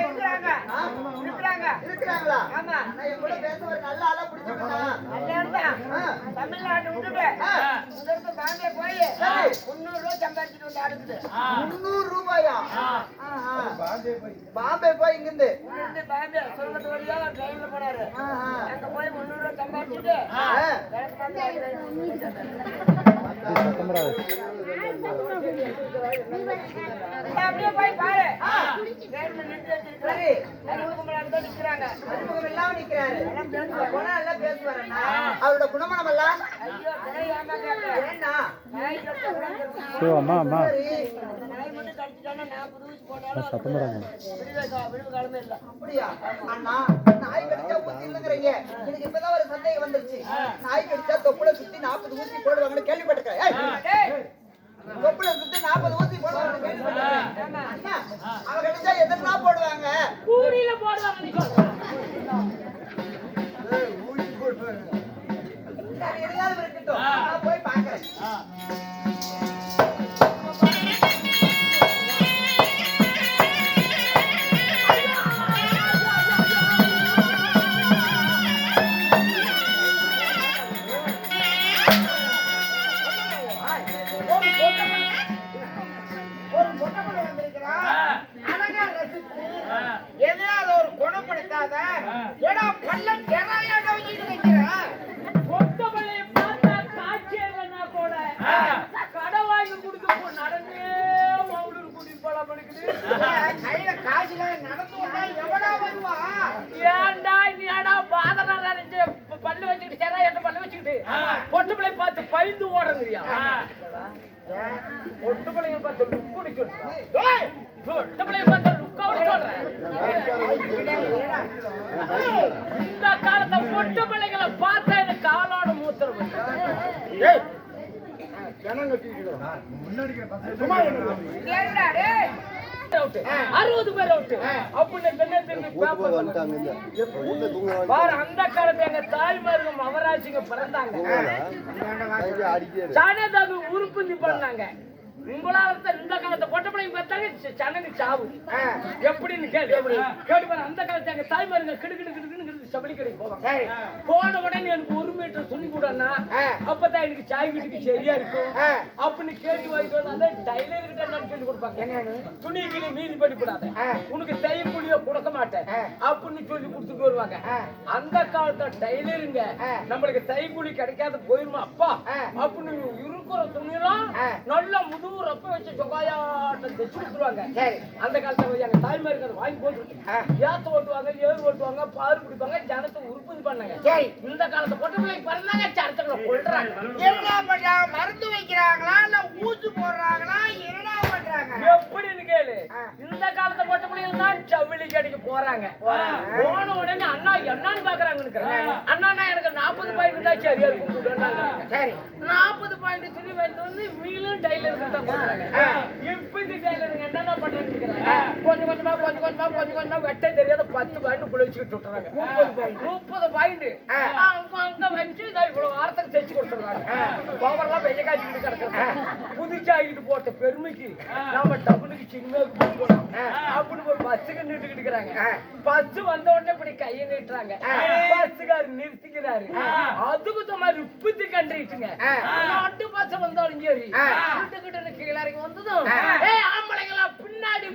இருக்கிறாங்க? இருக்கிறாங்க. இருக்கிறாங்களா? ஆமா. நான் என் கூட பேச ஒரு நல்ல ஆளா பிடிச்சிருக்கா. தமிழ்நாட்டு விட்டுட்டு இருந்து பாம்பே போய். முந்நூறு ரூபாய் சம்பாதிச்சுட்டு வந்து அடுக்குது முந்நூறு ரூபாயா. பாம்பே போய். இங்கிருந்து? இங்க இருந்து பாம்பே சொல்றது வழியா ட்ரெயின்ல போனாரு. அங்க போய் முந்நூறு ரூபாய் சம்பாதிச்சுட்டு அப்படியே போய் பாரு சரி அவரோட குணமணம் எல்லாம் அப்படியா? அண்ணா நாய் கடிச்சா ஊசி இல்லைங்கிறீங்க. எனக்கு இப்பதான் ஒரு சந்தேகம் வந்துருச்சு. நாய் கடிச்சா தொப்புல சுத்தி நாற்பது ஊசி போடுவாங்கன்னு கேள்விப்பட்டேன் நாற்பது ஊசி போடுவாங்கன்னு கேள்விப்பட்டிருக்கேன் அண்ணா அவ கடிச்சா எதனா போடுவாங்க. கூடியில போடுவாங்க நீ சொல்ற. சரி எதுனாலும் இருக்கட்டும். நான் போய் பாக்குறேன் ஒரு ஏடா பள்ளம் ஜெராயாட வச்சுட்டு பொட்டமலையை பார்த்தா காட்சி இல்லைன்னா கூட கடை வாங்கி கொடுக்க போ நடந்தே கூட்டிட்டு போலாம் இருக்குது கையில காசுல நடந்து வந்தா எவடா வருவா? ஏன்டா நீ ஏடா பாதனா நினைச்சு பல்லு வச்சுக்கிட்டு சேரா எட்ட பல்லு வச்சுக்கிட்டு? பொட்டுமலை பார்த்து பயந்து ஓடுறியா? பொட்டுமலையை பார்த்து லுக் குடிக்கணும் பொட்டுமலையை பார்த்து லுக்கா சொல்றேன் அறுபது பேர் அவுட் அப்படின்னு பேப்பர் அந்த காலத்துல எங்க தாய்மார்கள் மகராஜிங்க பிறந்தாங்க. சனதாகு உறுப்புந்தி பண்ணாங்க. உங்களால இந்த காலத்தை பொட்டப்படையும் பார்த்தாங்க சனனி சாவு. எப்படின்னு கேளு. கேட்டு பாரு அந்த காலத்துல எங்க தாய்மாருங்க கிடு கிடு கிடு போன உடனே எனக்கு ஒரு மீட்டர் துணி கூடனா. அப்பதான் எனக்கு சாய் வீட்டுக்கு சரியா இருக்கும். அப்படின்னு கேட்டு வாங்கிட்டு டைலர் கிட்ட என்ன கேட்டு கொடுப்பாங்க துணி கிணி மீதி பண்ணி கூடாது. உனக்கு தைய புளிய கொடுக்க மாட்டேன். அப்படின்னு சொல்லி கொடுத்துட்டு வருவாங்க. அந்த காலத்துல டைலருங்க. நம்மளுக்கு தை கூலி கிடைக்காத போயிருமா அப்பா. அப்படின்னு இருக்கிற. நல்லா முதுகு ரப்ப வச்சு சொகாயாட்டம் தைச்சு கொடுத்துருவாங்க அந்த காலத்துல எங்க தாய்மாருக்கு அதை வாங்கி போட்டு. ஏத்த ஓட்டுவாங்க ஏறு ஓட்டுவாங்க பால் குடிப்பாங்க ஜனத்தை உற்பத்தி பண்ணாங்க. சரி. இந்த காலத்து பொட்ட பிள்ளை பிறந்தாங்க சரத்துக்களை கொள்றாங்க என்ன பண்றாங்க மருந்து வைக்கிறாங்களா? இல்ல ஊசி போடுறாங்களா? என்னடா பண்றாங்க? எப்படின்னு கேளு. இந்த காலத்து பொட்ட பிள்ளைங்க தான் சவுளி கடைக்கு போறாங்க. போன உடனே அண்ணா என்னன்னு பாக்குறாங்க அண்ணா எனக்கு நாற்பது பாயிண்ட் தான் சரியா இருக்கும் சரி. நாற்பது பாயிண்ட் துணி வாங்கிட்டு வந்து மீளும் டைலருக்கு தான் போடுறாங்க. ஆ. இப்ப இந்த டைலருங்க என்னென்ன பண்றாங்க கொஞ்சம் கொஞ்சமா கொஞ்சம் கொஞ்சமா கொஞ்சம் கொஞ்சமா வெட்ட தெரியாத பத்து பாயிண்ட் புள்ள வச்சுக்கிட்டு விட்டுறாங்க. முப்பது பாயிண்ட் முப்பது பாயிண்ட் ஆ. அங்க வச்சு இதை இவ்வளவு வாரத்துக்கு தைச்சு கொடுத்துருவாங்க பவர்லாம் வெய்ய காய்ச்சிட்டு கிடக்குறாங்க புதுச்சாகிட்டு போட்ட பெருமைக்கு நாம டபுளுக்கு ஒரு பஸ்ஸுக்கு நின்றுட்டு இருக்கிறாங்க பஸ் வந்த உடனே இப்படி கையை நீட்டுறாங்க. பஸ்ஸுக்காரர் நிறுத்திக்கிறாரு. அதுக்கு தகுந்த மாதிரி உப்புத்தி கண்டிட்டுங்க நாட்டு பஸ் வந்தாலும் சரி. கிட்ட கீழே இறங்கி வந்ததும் ஏய் ஆம்பளைங்களா பின்னாடி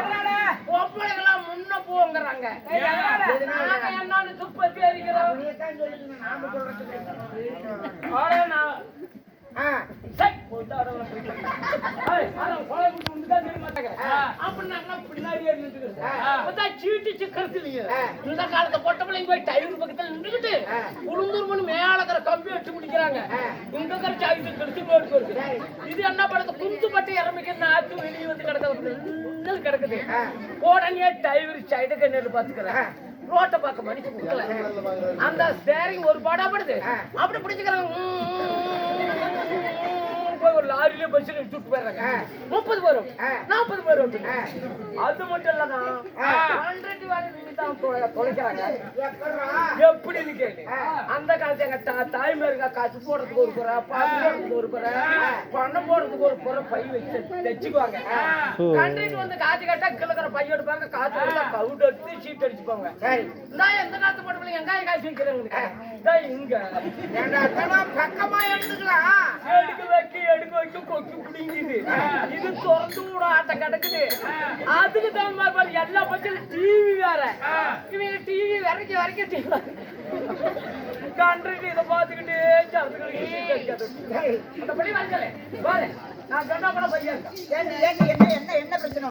என்னடா பொம்பளைங்களா முன்ன போங்கறாங்க. என்னன்னு துப்பத்தி ஆனா நான் போட்டு சீட்டு சிக்கறது இல்லையே. இந்த காலத்து பொட்ட பிள்ளைங்க போய் டயர் பக்கத்துல நின்றுக்கிட்டு உளுந்தூர் மணி மேல இருக்கிற கம்பி வச்சு முடிக்கிறாங்க இங்க இருக்கிற சாவிட்டு கெடுத்து வருது இது என்ன பண்ணுது குந்து பட்டு இறமிக்க நாத்து வெளியே வந்து கிடக்குது. நின்னு கிடக்குது. உடனே டிரைவர் சைடு கண்ணு பாத்துக்கிறேன் ரோட்டை பார்க்க கொடுக்கல. அந்த ஸ்டேரிங் ஒரு பாடா படுது. அப்படி பிடிச்சுக்கிறாங்க போய் ஒரு லாரியில பஸ்ல எடுத்துட்டு போயிடுறாங்க. முப்பது வரும் நாற்பது பேர் வந்து அது மட்டும் இல்லைன்னா ஹண்ட்ரட் வேலை நீங்க தான் தொலை- தொலைக்கிறாங்க. எப்படின்னு கேளு. அந்த காலத்து எங்க தா தாய்மாருங்க காசு போடுறதுக்கு ஒரு புற பாத்து போடுறதுக்கு ஒரு புற பணம் போடுறதுக்கு ஒரு புற பை வச்சு தைச்சுக்குவாங்க. கண்டிட்டு வந்து காசு கேட்டா கிழக்கிற பை எடுப்பாங்க காசு கவுண்ட் எடுத்து சீட் அடிச்சுப்பாங்க சரி. நான் எந்த காலத்து போட்ட பிள்ளைங்க? எங்காய காசு வைக்கிறேங்க இதான் இங்க. பக்கமா எடுத்துக்கலாம் எடுக்க வைக்க எடுக்க வைக்க கொக்கி பிடிங்குது இது திறந்து விட ஆட்ட கிடக்குது அதுக்கு தகுந்த மாதிரி எல்லா பட்சம் டிவி வேற இவங்க டிவி வரைக்கும் வரைக்கும் டிவி கண்டுட்டு இதை பார்த்துக்கிட்டே சத்துக்கிட்டு நான் சொன்னா கூட பையன் என்ன என்ன என்ன பிரச்சனை